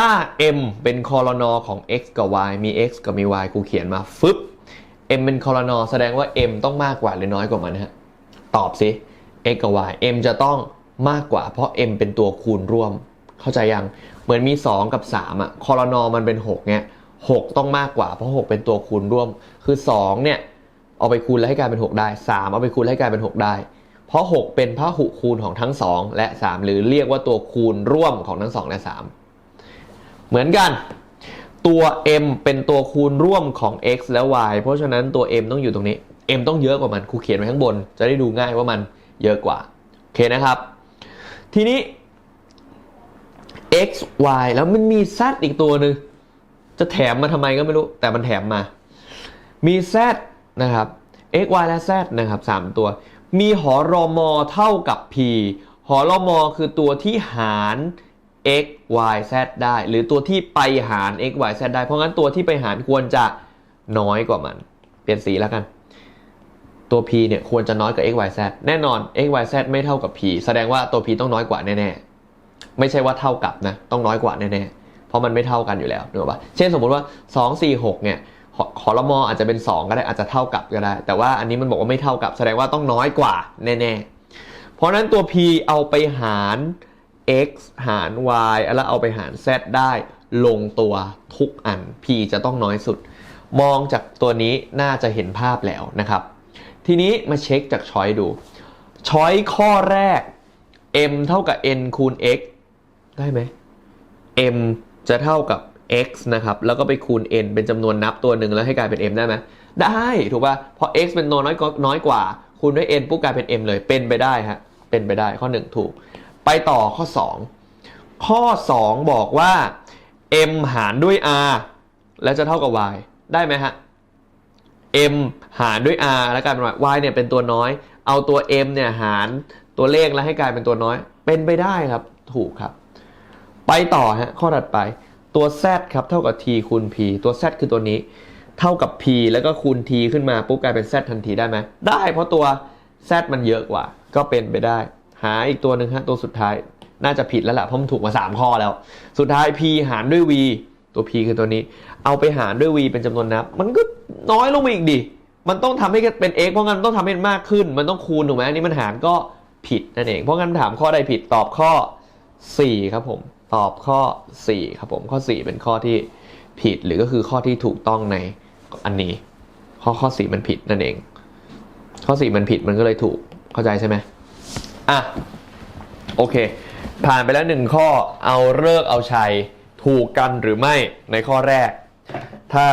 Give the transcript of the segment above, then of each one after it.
ถ้า m เป็นคอรนอของ x กับ y มี x กับมี y กูเขียนมาฟึบ m เป็นคอรนอแสดงว่า m ต้องมากกว่าหรือน้อยกว่ามันฮะ ตอบสิ x กับ y m จะต้องมากกว่า เพราะ m เป็นตัวคูณร่วม เข้าใจยัง เหมือนมี 2 กับ 3อะ คอรนอมันเป็น 6เนี่ย6ต้องมากกว่า เพราะ 6 เป็นตัวคูณร่วม คือ 2 เนี่ย เอาไปคูณแล้วให้กลายเป็น 6 ได้ 3 เอาไปคูณแล้วให้กลายเป็น 6 ได้ เพราะ 6 เป็นพหุคูณของทั้ง 2 และ 3 หรือเรียกว่าตัวคูณร่วมของทั้ง 2 และ 3 เหมือนกัน ตัว m เป็นตัวคูณร่วมของ x และ y เพราะฉะนั้นตัว m ต้องอยู่ตรงนี้ m ต้องเยอะกว่ามันครูเขียนไว้ข้างบน จะได้ดูง่ายว่ามันเยอะกว่าโอเคนะครับ ทีนี้ x y แล้วมันมี z อีกตัวหนึ่งจะแถมมาทำไมก็ไม่รู้ แต่มันแถมมา มี z นะครับ x y และ z นะครับ 3 ตัว มีหอรอมอเท่ากับ p หอรอมอคือตัวที่หาร x y z ได้ หรือตัวที่ไปหาร x y z ได้ เพราะงั้นตัวที่ไปหารควรจะน้อยกว่ามัน เปลี่ยนสีแล้วกัน ตัว p เนี่ยควรจะน้อยกว่า x y z แน่นอน x y z ไม่เท่ากับ p แสดงว่าตัว p ต้องน้อยกว่าแน่ๆ ไม่ใช่ว่าเท่ากับนะ ต้องน้อยกว่าแน่ๆ เพราะมันไม่เท่ากันอยู่แล้วนึกออกปะเช่นสมมติว่า 2 4 6 เนี่ยขอขอรมออาจจะเป็น 2 ก็ได้อาจจะเท่ากับก็ได้ แต่ว่าอันนี้มันบอกว่าไม่เท่ากับ แสดงว่าต้องน้อยกว่าแน่ๆ เพราะฉะนั้นตัว p เอาไปหาร x หาร y แล้วเอาไปหาร z ได้ลงตัวทุกอัน p จะต้องน้อยสุด มองจากตัวนี้น่าจะเห็นภาพแล้วนะครับ ทีนี้มาเช็คจากช้อยดูช้อยข้อแรก m เท่ากับ n คูณ x ได้ไหม m จะเท่ากับ x นะครับ แล้วก็ไปคูณ n เป็นจำนวนนับตัวหนึ่งแล้วให้กลายเป็น m ได้ไหมได้ถูกป่ะเพราะ x เป็นตัวน้อยน้อยกว่า คูณด้วย n ปุ๊บกลายเป็น m เลยเป็นไปได้ฮะเป็นไปได้ข้อ 1 ถูก ไปต่อข้อ 2 ข้อ 2 บอกว่า m หารด้วย r แล้วจะเท่ากับ y ได้ไหมฮะ m หารด้วย r แล้วกลายเป็น y เนี่ยเป็นตัวน้อย เอาตัว m เนี่ยหารตัวเลขแล้วให้กลายเป็นตัวน้อย เป็นไปได้ครับ ถูกครับ ไปต่อฮะ ข้อถัดไป ตัว z ครับ เท่ากับ t คูณ p ตัว z คือตัวนี้ เท่ากับ p แล้วก็คูณ t ขึ้นมาปุ๊บกลายเป็น z ทันทีได้ไหม ได้ เพราะตัว z มันเยอะกว่า ก็เป็นไปได้ หาอีกตัวหนึ่งฮะตัวสุดท้ายน่าจะผิดแล้วล่ะเพราะมันถูกมา 3 ข้อแล้ว สุดท้าย p หารด้วย v ตัว p คือตัวนี้ เอาไปหารด้วย v เป็นจำนวนนับ มันก็น้อยลงไปอีกดิ มันต้องทำให้เป็น x เพราะงั้นต้องทำให้มันมากขึ้น มันต้องคูณถูกไหมอันนี้มันหารก็ผิดนั่นเอง เพราะงั้นถามข้อใดผิดตอบข้อ 4 ครับผม ตอบข้อ 4 ครับผม ข้อ 4 เป็นข้อที่ผิดหรือก็คือข้อที่ถูกต้องในอันนี้ ข้อข้อ 4 มันผิดนั่นเอง ข้อ 4 มันผิดมันก็เลยถูกเข้าใจใช่ไหม อะ โอเค ผ่านไปแล้วหนึ่งข้อเอาเลิกเอาชัย ถูกกันหรือไม่ในข้อแรก ถ้า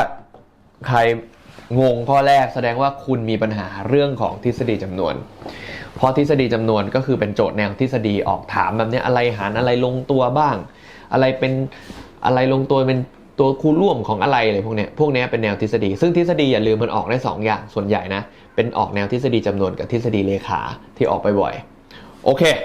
ใครงงข้อแรกแสดงว่าคุณมีปัญหาเรื่องของทฤษฎีจำนวน เพราะทฤษฎีจำนวนก็คือเป็นโจทย์แนวทฤษฎีออกถามแบบนี้อะไรหารอะไรลงตัวบ้าง อะไรเป็นอะไรลงตัวเป็นตัวคูณร่วมของอะไรอะไรพวกเนี้ยพวกเนี้ยเป็นแนวทฤษฎี ซึ่งทฤษฎีอย่าลืมมันออกได้สองอย่างส่วนใหญ่นะเป็นออกแนวทฤษฎีจำนวนกับทฤษฎีเลขาที่ออกไปบ่อย โอเค